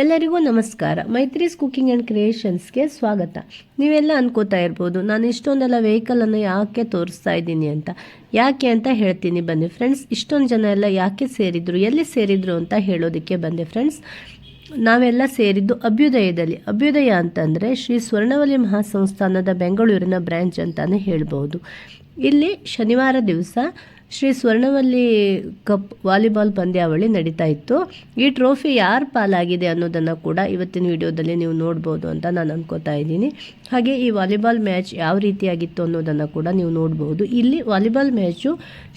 ಎಲ್ಲರಿಗೂ ನಮಸ್ಕಾರ. Maitri's cooking and ಕ್ರಿಯೇಷನ್ಸ್ಗೆ ಸ್ವಾಗತ. ನೀವೆಲ್ಲ ಅನ್ಕೋತಾ ಇರ್ಬೋದು, ನಾನು ಇಷ್ಟೊಂದೆಲ್ಲ ವೆಹಿಕಲನ್ನು ಯಾಕೆ ತೋರಿಸ್ತಾ ಇದ್ದೀನಿ ಅಂತ. ಯಾಕೆ ಅಂತ ಹೇಳ್ತೀನಿ ಬನ್ನಿ ಫ್ರೆಂಡ್ಸ್ ಇಷ್ಟೊಂದು ಜನ ಎಲ್ಲ ಯಾಕೆ ಸೇರಿದ್ರು, ಎಲ್ಲಿ ಸೇರಿದ್ರು ಅಂತ ಹೇಳೋದಕ್ಕೆ ಬಂದೆ ಫ್ರೆಂಡ್ಸ್ ನಾವೆಲ್ಲ ಸೇರಿದ್ದು ಅಭ್ಯುದಯದಲ್ಲಿ. ಅಭ್ಯುದಯ ಅಂತಂದರೆ ಶ್ರೀ ಸ್ವರ್ಣವಲಿ ಮಹಾಸಂಸ್ಥಾನದ ಬೆಂಗಳೂರಿನ ಬ್ರ್ಯಾಂಚ್ ಅಂತಲೇ ಹೇಳ್ಬೋದು. ಇಲ್ಲಿ ಶನಿವಾರ ದಿವಸ ಶ್ರೀ ಸ್ವರ್ಣವಲ್ಲಿ ಕಪ್ ವಾಲಿಬಾಲ್ ಪಂದ್ಯಾವಳಿ ನಡೀತಾ ಇತ್ತು. ಈ ಟ್ರೋಫಿ ಯಾರ ಪಾಲಾಗಿದೆ ಅನ್ನೋದನ್ನು ಕೂಡ ಇವತ್ತಿನ ವಿಡಿಯೋದಲ್ಲಿ ನೀವು ನೋಡ್ಬೋದು ಅಂತ ನಾನು ಅನ್ಕೋತಾ ಇದ್ದೀನಿ. ಹಾಗೆ ಈ ವಾಲಿಬಾಲ್ ಮ್ಯಾಚ್ ಯಾವ ರೀತಿಯಾಗಿತ್ತು ಅನ್ನೋದನ್ನು ಕೂಡ ನೀವು ನೋಡ್ಬೋದು. ಇಲ್ಲಿ ವಾಲಿಬಾಲ್ ಮ್ಯಾಚು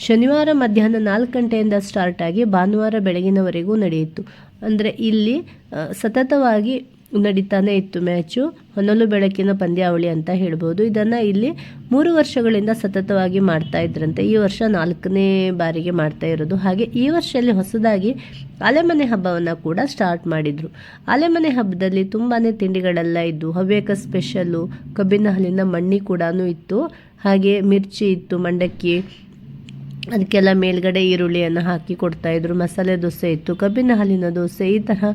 ಶನಿವಾರ ಮಧ್ಯಾಹ್ನ ನಾಲ್ಕು ಗಂಟೆಯಿಂದ ಸ್ಟಾರ್ಟ್ ಆಗಿ ಭಾನುವಾರ ಬೆಳಗಿನವರೆಗೂ ನಡೆಯಿತು. ಅಂದರೆ ಇಲ್ಲಿ ಸತತವಾಗಿ ನಡೀತಾನೆ ಇತ್ತು ಮ್ಯಾಚು. ಹೊನಲು ಬೆಳಕಿನ ಪಂದ್ಯಾವಳಿ ಅಂತ ಹೇಳ್ಬೋದು. ಇದನ್ನು ಇಲ್ಲಿ ಮೂರು ವರ್ಷಗಳಿಂದ ಸತತವಾಗಿ ಮಾಡ್ತಾ ಇದ್ರಂತೆ. ಈ ವರ್ಷ ನಾಲ್ಕನೇ ಬಾರಿಗೆ ಮಾಡ್ತಾ ಇರೋದು. ಹಾಗೆ ಈ ವರ್ಷದಲ್ಲಿ ಹೊಸದಾಗಿ ಆಲೆಮನೆ ಹಬ್ಬವನ್ನು ಕೂಡ ಸ್ಟಾರ್ಟ್ ಮಾಡಿದರು. ಆಲೆಮನೆ ಹಬ್ಬದಲ್ಲಿ ತುಂಬಾ ತಿಂಡಿಗಳೆಲ್ಲ ಇದ್ದು, ಹವ್ಯಕ ಸ್ಪೆಷಲ್ಲು ಕಬ್ಬಿನ ಹಾಲಿನ ಮಣ್ಣಿ ಕೂಡ ಇತ್ತು. ಹಾಗೆ ಮಿರ್ಚಿ ಇತ್ತು, ಮಂಡಕ್ಕಿ ಅದಕ್ಕೆಲ್ಲ ಮೇಲ್ಗಡೆ ಈರುಳ್ಳಿಯನ್ನು ಹಾಕಿ ಕೊಡ್ತಾಯಿದ್ರು ಮಸಾಲೆ ದೋಸೆ ಇತ್ತು, ಕಬ್ಬಿನ ಹಾಲಿನ ದೋಸೆ, ಈ ತರಹ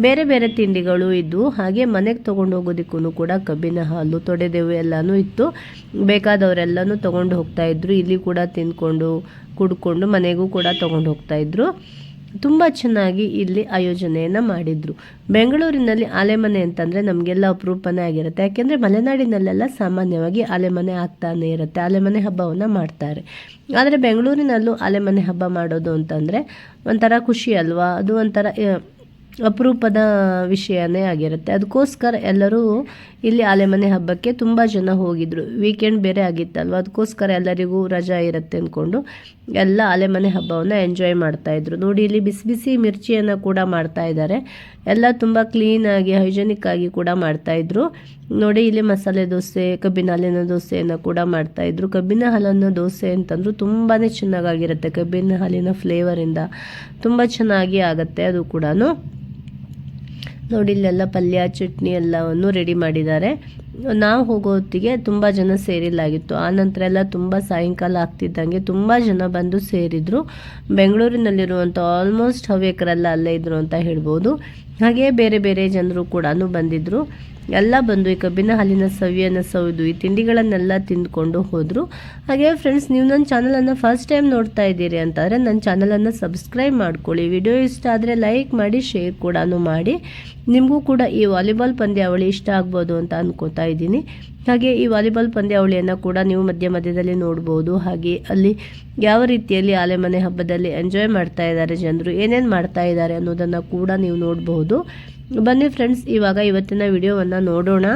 ಬೇರೆ ಬೇರೆ ತಿಂಡಿಗಳು ಇದ್ದವು ಹಾಗೆ ಮನೆಗೆ ತೊಗೊಂಡು ಹೋಗೋದಕ್ಕೂ ಕೂಡ ಕಬ್ಬಿನ ಹಾಲು, ತೊಡೆದೇವು ಎಲ್ಲನೂ ಇತ್ತು. ಬೇಕಾದವರೆಲ್ಲನೂ ತೊಗೊಂಡು ಹೋಗ್ತಾಯಿದ್ರು ಇಲ್ಲಿ ಕೂಡ ತಿಂದ್ಕೊಂಡು ಕುಡ್ಕೊಂಡು ಮನೆಗೂ ಕೂಡ ತೊಗೊಂಡು ಹೋಗ್ತಾಯಿದ್ರು ತುಂಬ ಚೆನ್ನಾಗಿ ಇಲ್ಲಿ ಆಯೋಜನೆಯನ್ನು ಮಾಡಿದರು. ಬೆಂಗಳೂರಿನಲ್ಲಿ ಆಲೆಮನೆ ಅಂತಂದರೆ ನಮಗೆಲ್ಲ ಅಪರೂಪನೇ ಆಗಿರುತ್ತೆ. ಯಾಕೆಂದರೆ ಮಲೆನಾಡಿನಲ್ಲೆಲ್ಲ ಸಾಮಾನ್ಯವಾಗಿ ಆಲೆಮನೆ ಆಗ್ತಾನೆ ಇರುತ್ತೆ. ಆಲೆಮನೆ ಹಬ್ಬವನ್ನು ಮಾಡ್ತಾರೆ. ಆದರೆ ಬೆಂಗಳೂರಿನಲ್ಲೂ ಆಲೆಮನೆ ಹಬ್ಬ ಮಾಡೋದು ಅಂತಂದರೆ ಒಂಥರ ಖುಷಿ ಅಲ್ವಾ? ಅದು ಒಂಥರ ಅಪರೂಪದ ವಿಷಯನೇ ಆಗಿರುತ್ತೆ. ಅದಕ್ಕೋಸ್ಕರ ಎಲ್ಲರೂ ಇಲ್ಲಿ ಆಲೆಮನೆ ಹಬ್ಬಕ್ಕೆ ತುಂಬ ಜನ ಹೋಗಿದ್ರು. ವೀಕೆಂಡ್ ಬೇರೆ ಆಗಿತ್ತಲ್ವ? ಅದಕ್ಕೋಸ್ಕರ ಎಲ್ಲರಿಗೂ ರಜಾ ಇರುತ್ತೆ ಅಂದ್ಕೊಂಡು ಎಲ್ಲ ಆಲೆಮನೆ ಹಬ್ಬವನ್ನು ಎಂಜಾಯ್ ಮಾಡ್ತಾಯಿದ್ರು ನೋಡಿ, ಇಲ್ಲಿ ಬಿಸಿ ಬಿಸಿ ಮಿರ್ಚಿಯನ್ನು ಕೂಡ ಮಾಡ್ತಾ ಇದ್ದಾರೆ ಎಲ್ಲ ತುಂಬ ಕ್ಲೀನಾಗಿ ಹೈಜೆನಿಕ್ ಆಗಿ ಕೂಡ ಮಾಡ್ತಾಯಿದ್ರು ನೋಡಿ, ಇಲ್ಲಿ ಮಸಾಲೆ ದೋಸೆ, ಕಬ್ಬಿನ ಹಾಲಿನ ದೋಸೆಯನ್ನು ಕೂಡ ಮಾಡ್ತಾಯಿದ್ರು ಕಬ್ಬಿನ ಹಾಲನ್ನ ದೋಸೆ ಅಂತಂದರೂ ತುಂಬಾ ಚೆನ್ನಾಗಾಗಿರುತ್ತೆ. ಕಬ್ಬಿನ ಹಾಲಿನ ಫ್ಲೇವರಿಂದ ತುಂಬ ಚೆನ್ನಾಗಿ ಆಗುತ್ತೆ ಅದು ಕೂಡ ನೋಡಿ, ಇಲ್ಲೆಲ್ಲ ಪಲ್ಯ, ಚಟ್ನಿ ಎಲ್ಲವನ್ನು ರೆಡಿ ಮಾಡಿದ್ದಾರೆ. ನಾವು ಹೋಗೋ ಹೊತ್ತಿಗೆ ತುಂಬ ಜನ ಸೇರಿಲ್ಲಾಗಿತ್ತು. ಆ ನಂತರ ಎಲ್ಲ ತುಂಬ ಸಾಯಂಕಾಲ ಆಗ್ತಿದ್ದಂಗೆ ತುಂಬ ಜನ ಬಂದು ಸೇರಿದರು. ಬೆಂಗಳೂರಿನಲ್ಲಿರುವಂಥ ಆಲ್ಮೋಸ್ಟ್ ಹವ್ಯಕರೆಲ್ಲ ಅಲ್ಲೇ ಇದ್ದರು ಅಂತ ಹೇಳ್ಬೋದು. ಹಾಗೆಯೇ ಬೇರೆ ಬೇರೆ ಜನರು ಕೂಡ ಬಂದಿದ್ದರು ಎಲ್ಲ ಬಂದು ಈ ಕಬ್ಬಿನ ಹಾಲಿನ ಸವಿಯನ್ನು ಸವಿದು ಈ ತಿಂಡಿಗಳನ್ನೆಲ್ಲ ತಿಂದ್ಕೊಂಡು ಹೋದರು. ಹಾಗೆ ಫ್ರೆಂಡ್ಸ್ ನೀವು ನನ್ನ ಚಾನಲನ್ನು ಫಸ್ಟ್ ಟೈಮ್ ನೋಡ್ತಾ ಇದ್ದೀರಿ ಅಂತಂದರೆ ನನ್ನ ಚಾನಲನ್ನು ಸಬ್ಸ್ಕ್ರೈಬ್ ಮಾಡ್ಕೊಳ್ಳಿ. ವಿಡಿಯೋ ಇಷ್ಟ ಆದರೆ ಲೈಕ್ ಮಾಡಿ ಶೇರ್ ಕೂಡ ಮಾಡಿ. ನಿಮಗೂ ಕೂಡ ಈ ವಾಲಿಬಾಲ್ ಪಂದ್ಯಾವಳಿ ಇಷ್ಟ ಆಗ್ಬೋದು ಅಂತ ಅಂದ್ಕೋತಾ ಇದ್ದೀನಿ. ಹಾಗೆ ಈ ವಾಲಿಬಾಲ್ ಪಂದ್ಯಾವಳಿಯನ್ನು ಕೂಡ ನೀವು ಮಧ್ಯ ಮಧ್ಯದಲ್ಲಿ ನೋಡ್ಬೋದು. ಹಾಗೆ ಅಲ್ಲಿ ಯಾವ ರೀತಿಯಲ್ಲಿ ಆಲೆಮನೆ ಹಬ್ಬದಲ್ಲಿ ಎಂಜಾಯ್ ಮಾಡ್ತಾ ಇದ್ದಾರೆ ಜನರು, ಏನೇನು ಮಾಡ್ತಾ ಇದ್ದಾರೆ ಅನ್ನೋದನ್ನು ಕೂಡ ನೀವು ನೋಡಬಹುದು ಬನ್ನಿ ಫ್ರೆಂಡ್ಸ್ ಇವಾಗ ಇವತ್ತಿನ ವಿಡಿಯೋವನ್ನು ನೋಡೋಣ.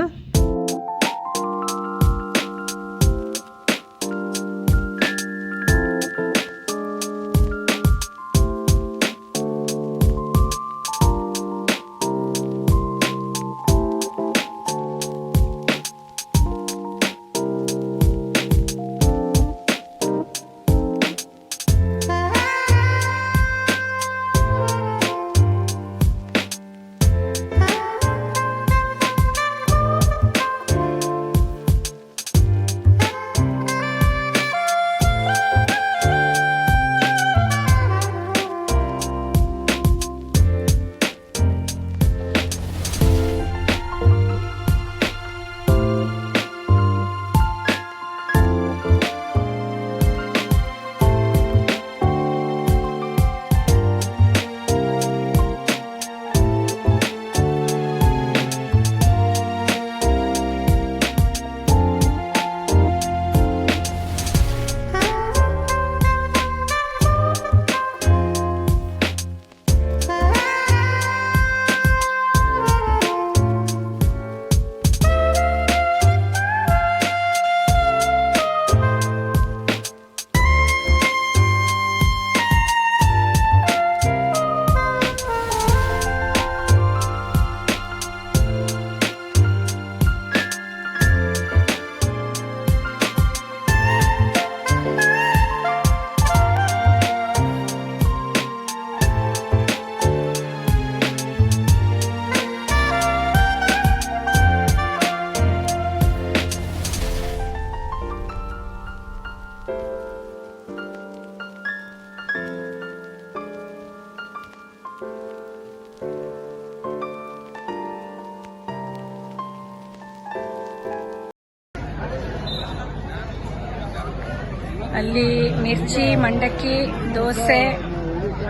ಅಲ್ಲಿ ಮಿರ್ಚಿ ಮಂಡಕ್ಕಿ ದೋಸೆ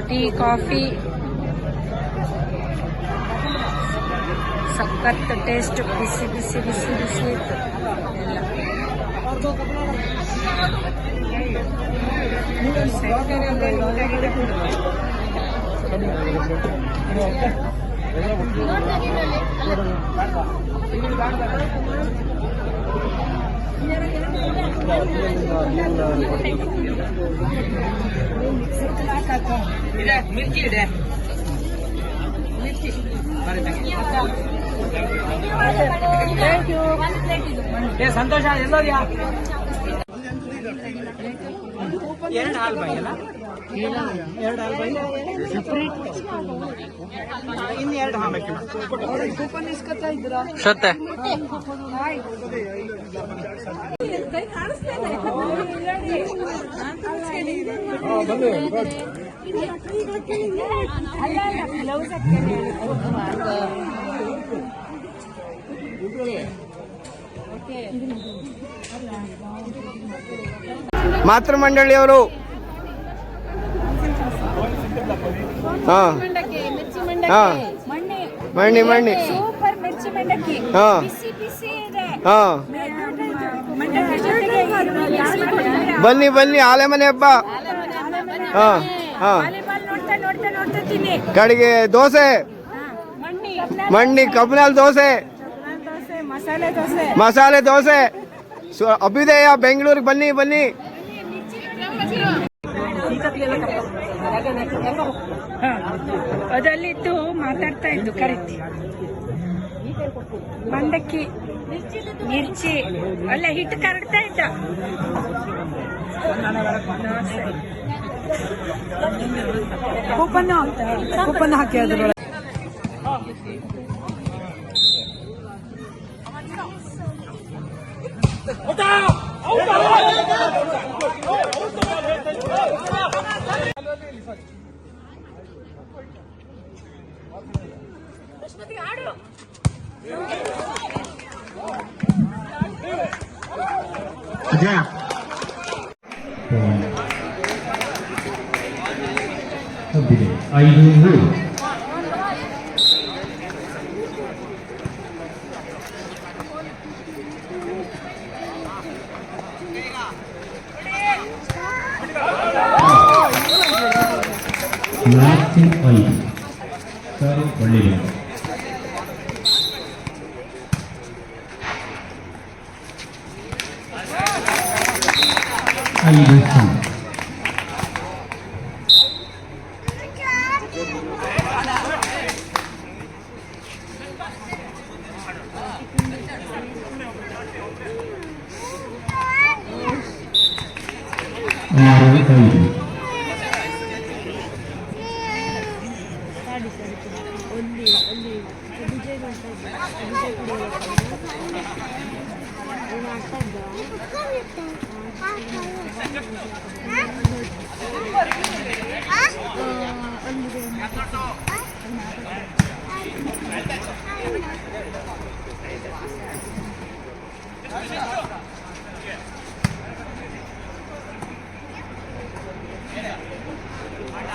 ಟೀ ಕಾಫಿ ಸಖತ್ ಟೇಸ್ಟ್ ಬಿಸಿ ಬಿಸಿ ಬಿಸಿ ಬಿಸಿ. ಇತ್ತು ಎಲ್ಲ ಸಂತೋಷ ಎಲ್ಲೋದ್ಯಾ ಎರಡು ಹಾಲ್ ಬಾಯಿ ಅಲ್ಲ? ಎರಡು ಹಾಲ್ ಬಾಯಿ ಇನ್ನು ಎರಡು ಹಾಲ್ ಕೂಪನ್ ಸತ್ತೆ. ಹಾ ಹಾ ಮಣ್ಣಿ ಮಣ್ಣಿ ಸೂಪರ್ ಮಿರ್ಚಿ ಮಂಡಕ್ಕಿ ಹಾ ಬಿಸಿ ಬಿಸಿ ಇದೆ ಹಾ ಮಂಡಕ್ಕಿ ಜೊತೆಗೆ ಬನ್ನಿ ಬನ್ನಿ, ಆಲೆ ಮನೆ ಹಬ್ಬ. ಹಾ ಹಾ. ಕಡೆಗೆ ದೋಸೆ. ಮಣ್ಣಿ ಕಬ್ಬಿನಲ್ಲಿ ದೋಸೆ. ಮಸಾಲೆ ದೋಸೆ. ಅಭ್ಯುದಯ, ಬೆಂಗಳೂರಿಗೆ ಬನ್ನಿ ಬನ್ನಿ. ಅದಲ್ಲಿದ್ದು ಮಾತಾಡ್ತಾ ಇದ್ದು ಕರೆಕ್ಟ್ ಮಂಡಕ್ಕಿ ಮಿರ್ಚಿ ಅಲ್ಲ ಹಿಟ್ಟು ಕರಡ್ತಾ ಇದ್ದ. ಕೂಪನ್ ಕೂಪನ್ ಹಾಕಿ ಅದ್ರೊಳಗೆ ತಪ್ಪಿದೆ ಐದು ಮೂರು ನಾಲ್ಕು ಐದು ಸರಿ ಒಳ್ಳೆಯದು ಐದು ಆರು ಐದು ಹನ್ನೆರಡು ಸಮ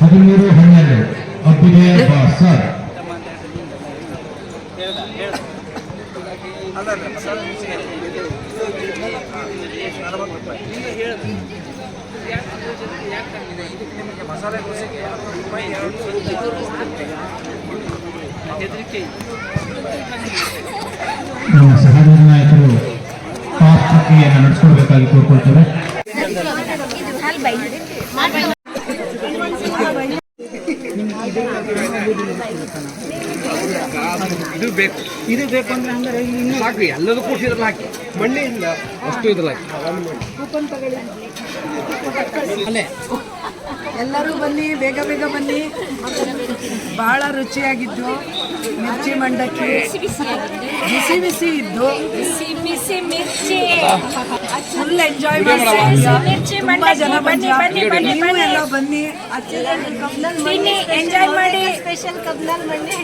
ಹದಿಮೂರು ಹನ್ನೆರಡು ಅಭ್ಯುದಯ ಬಾಸರ್ ಮಸಾಲೆ ದೋಸೆಗೆ ರೂಪಾಯಿ ಹೆದರಿಕೆ ಪ್ರಕ್ರಿಯೆಯನ್ನು ನಡೆಸ್ಕೊಡ್ಬೇಕಾಗಿ ಕೋರ್ಕೊಳ್ತೇವೆ ಇದು ಬೇಕು. ಇದು ಬೇಕು ಅಂದ್ರೆ ಅಂದ್ರೆ ಇನ್ನು ಇನ್ನೂ ಹಾಕಿ ಎಲ್ಲದೂ ಕೂಡಿಸಿದ್ರಲ್ಲಿ ಹಾಕಿ. ಮಣ್ಣಿಂದ ಅಷ್ಟು ಇದ್ರಲ್ಲಿ ಹಾಕಿ. ಅಲ್ಲೇ. ಎಲ್ಲರೂ ಬನ್ನಿ ಬೇಗ ಬೇಗ ಬನ್ನಿ. ಬಹಳ ರುಚಿಯಾಗಿದ್ದು ಮಿರ್ಚಿ ಮಂಡಕ್ಕಿ. ಬಿಸಿ ಬಿಸಿ ಇದ್ದು. ಬಿಸಿ ಬಿಸಿ ಮಿರ್ಚಿ ಫುಲ್ ಎಂಜಾಯ್ ಮಿರ್ಚಿ ತುಂಬಾ ಜನ ಮಂಡಕ್ಕಿ ಬನ್ನಿ ಬನ್ನಿ ಬನ್ನಿ ನೀವು ಬನ್ನಿ ಎಲ್ಲ ಬನ್ನಿ. ಎಂಜಾಯ್ ಮಾಡಿ ಸ್ಪೆಷಲ್ ಕಬ್ನಲ್ ಮಣ್ಣೆ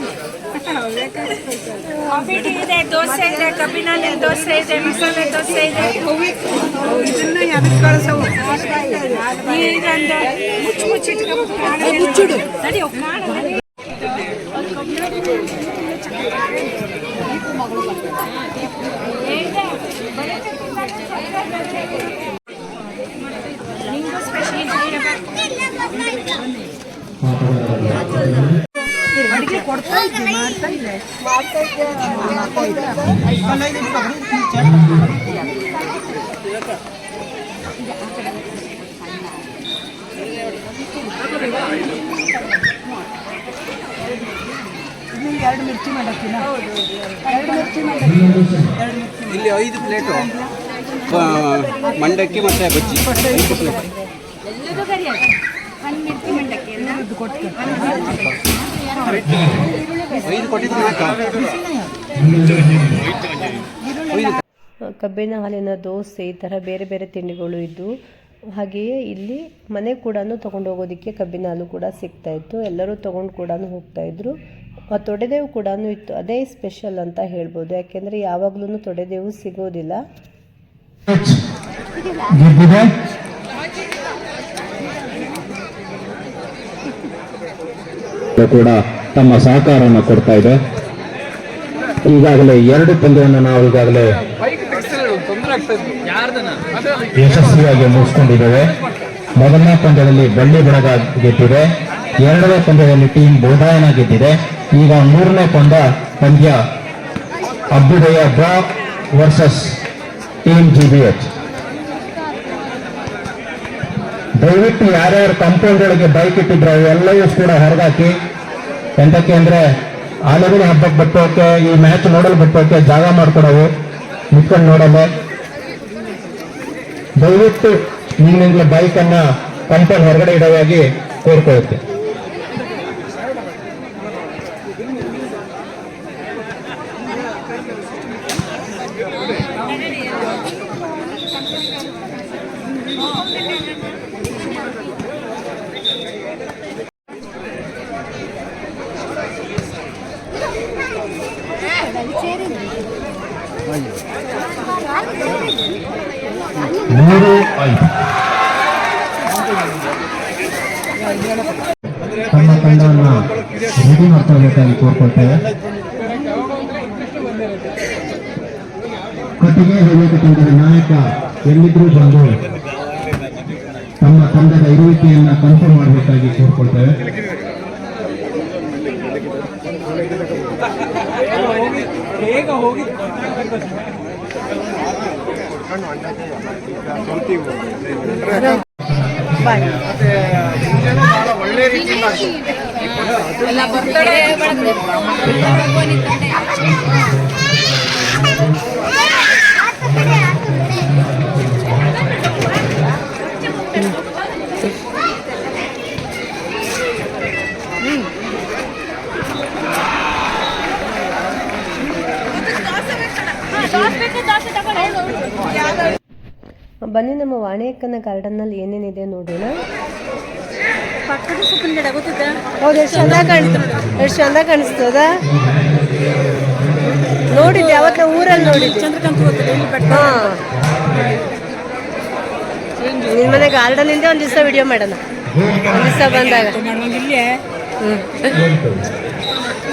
ಕಾಫಿ ಟೀ ಇದೆ ದೋಸೆ ಇದೆ ಕಬ್ಬಿನಲ್ಲಿ ದೋಸೆ ಇದೆ ಮಸಾಲೆ ದೋಸೆ ಇದೆ ಇದನ್ನ ಯಾವ್ದಕ್ಕೆ ಕಳ್ಸವು ಇದೊಂದು ಮುಚ್ಚು ಮುಚ್ಚಿ ಇಟ್ಕೊಬಿಟ್ಟು ಮುಚ್ಚಿಡು ಇದ್ದೆ ಮಾಡ್ತಾ ಇದ್ದೆ. ಎರಡು ಮಿರ್ಚಿ ಮಾಡಕ್ಕಿನ? ಎರಡು ಮಿರ್ಚಿ ಮಾಡಕ್ಕಿ ಇಲ್ಲಿ ಐದು ಪ್ಲೇಟು. ಮಂಡಕ್ಕಿ ಮತ್ತೆ ಬಜ್ಜಿ. ಐದು ಪ್ಲೇಟ್. ಕಬ್ಬಿನ ಹಾಲಿನ ದೋಸೆ ಈ ಥರ ಬೇರೆ ಬೇರೆ ತಿಂಡಿಗಳು ಇದ್ದು ಹಾಗೆಯೇ ಇಲ್ಲಿ ಮನೆ ಕೂಡ ತೊಗೊಂಡು ಹೋಗೋದಕ್ಕೆ ಕಬ್ಬಿನ ಹಾಲು ಕೂಡ ಸಿಗ್ತಾ ಇತ್ತು. ಎಲ್ಲರೂ ತೊಗೊಂಡು ಕೂಡ ಹೋಗ್ತಾ ಇದ್ರು. ಆ ತೊಡೆದೇವು ಕೂಡ ಇತ್ತು. ಅದೇ ಸ್ಪೆಷಲ್ ಅಂತ ಹೇಳ್ಬೋದು. ಯಾಕೆಂದರೆ ಯಾವಾಗಲೂ ತೊಡೆದೇವು ಸಿಗೋದಿಲ್ಲ. ಕೂಡ ತಮ್ಮ ಸಹಕಾರವನ್ನು ಕೊಡ್ತಾ ಇದೆ. ಈಗಾಗಲೇ ಎರಡು ಪಂದ್ಯವನ್ನು ನಾವು ಈಗಾಗಲೇ ಯಶಸ್ವಿಯಾಗಿ ಮುಗಿಸ್ಕೊಂಡಿದ್ದೇವೆ. ಮೊದಲನೇ ಪಂದ್ಯದಲ್ಲಿ ಬಳ್ಳಿ ಬಳಗ ಗೆದ್ದಿದೆ. ಎರಡನೇ ಪಂದ್ಯದಲ್ಲಿ ಟೀಮ್ ಬೋಧಾಯನ ಗೆದ್ದಿದೆ. ಈಗ ಮೂರನೇ ಪಂದ್ಯ ಪಂದ್ಯ ಅಭ್ಯುದಯ ಬ್ರಾ versus team G B H. ದಯವಿಟ್ಟು ಯಾರ್ಯಾರು ಕಾಂಪೌಂಡ್ ಒಳಗೆ ಬೈಕ್ ಇಟ್ಟಿದ್ರು ಎಲ್ಲವೂ ಕೂಡ ಹೊರಗಾಕಿ. ಎಂತಕ್ಕೆ ಅಂದ್ರೆ, ಆನೆಗಳ ಹಬ್ಬಕ್ಕೆ ಬಿಟ್ಟೋಕೆ, ಈ ಮ್ಯಾಚ್ ನೋಡಲು ಬಿಟ್ಟೋಕೆ ಜಾಗ ಮಾಡ್ಕೊಡವು ನಿಂತ್ಕೊಂಡು ನೋಡಲು ದಯವಿಟ್ಟು ನಿಮ್ಮಿಂದಲೇ ಬೈಕ್ ಕಂಪೌಂಡ್ ಕಾಂಪೌಂಡ್ ಹೊರಗಡೆ ಇಡೋವಾಗಿ ಕೋರ್ಕೊಳ್ಳುತ್ತೆ ಮೂರು ಐದು. ತಮ್ಮ ತಂಡವನ್ನು ರೆಡಿ ಮಾಡ್ಕೊಳ್ಬೇಕಾಗಿ ಕೋರ್ಕೊಳ್ತೇವೆ ಕಟ್ಟಿಗೆ ತಂಡದ ನಾಯಕ ಎಲ್ಲಿದ್ರೂ ಬಂದು ತಮ್ಮ ತಂಡದ ಇರುವಿಕೆಯನ್ನ ಕನ್ಫರ್ಮ್ ಮಾಡಬೇಕಾಗಿ ಕೋರ್ಕೊಳ್ತೇವೆ ಬೇಗ ಹೋಗಿ? ಒಳ್ಳೆ ರೀತಿ ಬನ್ನಿ, ನಮ್ಮ ವಾಣಿಯಕ್ಕನ ಗಾರ್ಡನ್ನಲ್ಲಿ ಏನೇನಿದೆ ನೋಡೋಣ. ಹೌದು, ಎಷ್ಟು ಚಂದ ಕಾಣಿಸ್ತು. ಎಷ್ಟು ಚಂದ ಕಾಣಿಸ್ತದ ನೋಡಿದ್ದೆ, ಯಾವತ್ತ ಊರಲ್ಲಿ ನೋಡಿ ಹಾ. ನಿನ್ನ ಮನೆ ಗಾರ್ಡನ್ ಇಂದ ಒಂದು ದಿವಸ ವಿಡಿಯೋ ಮಾಡೋಣ. ಒಂದು ದಿವಸ ಬಂದಾಗ.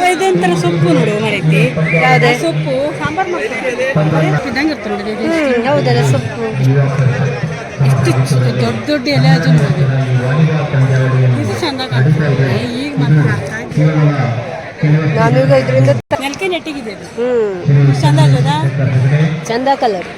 ಇದೊಂಥರ ಸೊಪ್ಪು ನೋಡು ಮರೈತಿ ಯಾವ್ದೇ? ಸೊಪ್ಪು ಸಾಂಬಾರ್ ಮಾಡ್ತಾರೆ ಇದ್ದಂಗೆ ಇರ್ತದೆ ನೋಡಿ ಇದು. ಹ್ಮ್ ಹೌದಲ್ಲ ಸೊಪ್ಪು. ಎಷ್ಟು ದೊಡ್ಡ ದೊಡ್ಡ ಎಲೆ ಅದು ನೋಡಿ. ಇದು ಚಂದ ಕಾಣ್ತದೆ ಈಗ ಮತ್ತೆ ಇದರಿಂದ ನೆಲಕ್ಕೆ ನೆಟ್ಟಿಗಿದೆ ಇದು. ಹ್ಮ್. ಚಂದ ಆಗ್ತದ ಚಂದ ಕಲರ್.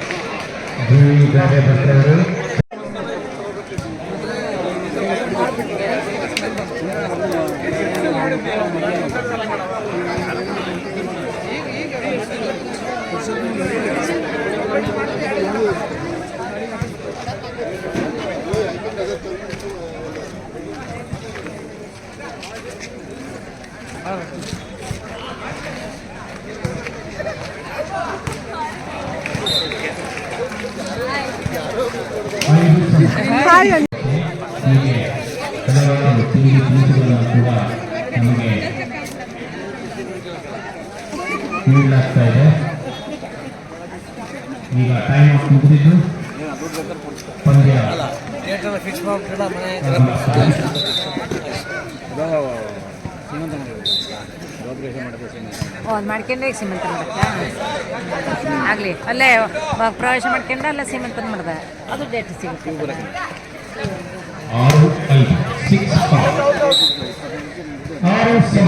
ಜಿ ರಾಜೇಂದ್ರ ಅವರು ಹೀಗೆ ಹಲವಾರು ತಿಂಡಿ ತಿನಿಸುಗಳನ್ನು ಕೂಡ ನಮಗೆ ನೀಡಲಾಗ್ತಾ ಇದೆ ಈಗ ಟೈಮ್ ಔಟ್ ಮುಗಿದಿದ್ದು ಪಂದ್ಯ ಓ, ಅದು ಮಾಡ್ಕೊಂಡೆ ಸೀಮಂತ ಆಗಲಿ, ಅಲ್ಲೇ ಪ್ರವೇಶ ಮಾಡ್ಕೊಂಡೆ ಅಲ್ಲೇ ಸೀಮಂತನ ಮಾಡ್ದೆ ಅದು ಡೇಟ್ ಸಿಗುತ್ತೆ. ಆರು ಸಿಕ್ಸ್ ಆರು ಸಮ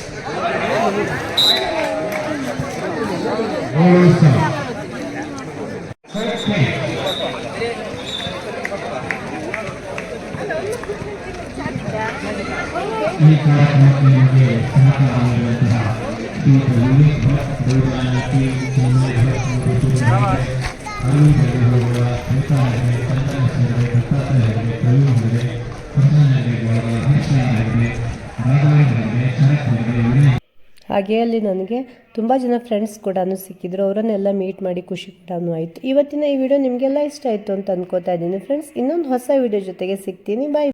ಆರು ಏಳು ಸಮ First play. ಈ ಕಾರ್ಯಕ್ರಮಕ್ಕೆ ನಿಮಗೆ ಸಹಕಾರ ನೀಡುವಂತಹ ಶ್ರೀಯುತ ಯೋಗೇಶ್ ಭಟ್ ದೌರ್ಗಾಣಿಕೆ ಚೆನ್ನೈ ಭಟ್ ಮತ್ತು ಸೂರ್ಯನಾರಾಯಣ ಅರವಿಂದ್ ಹೆಗಡೆಗೌಡ ಶಂಕರನಾಗರೆ ಚಂದನ ಹೆಗಡೆ ದತ್ತಾತ್ರೇಯ ಹೆಗಡೆ ಪ್ರವೀಣ್ ಹಾಗೆ ಅಲ್ಲಿ ನನಗೆ ತುಂಬ ಜನ ಫ್ರೆಂಡ್ಸ್ ಕೂಡ ಸಿಕ್ಕಿದ್ರು. ಅವರನ್ನೆಲ್ಲ ಮೀಟ್ ಮಾಡಿ ಖುಷಿ ಕೂಡ ಆಯಿತು. ಇವತ್ತಿನ ಈ ವಿಡಿಯೋ ನಿಮಗೆಲ್ಲ ಇಷ್ಟ ಆಯಿತು ಅಂತ ಅನ್ಕೋತಾ ಇದ್ದೀನಿ. ಫ್ರೆಂಡ್ಸ್ ಇನ್ನೊಂದು ಹೊಸ ವಿಡಿಯೋ ಜೊತೆಗೆ ಸಿಗ್ತೀನಿ. ಬಾಯ್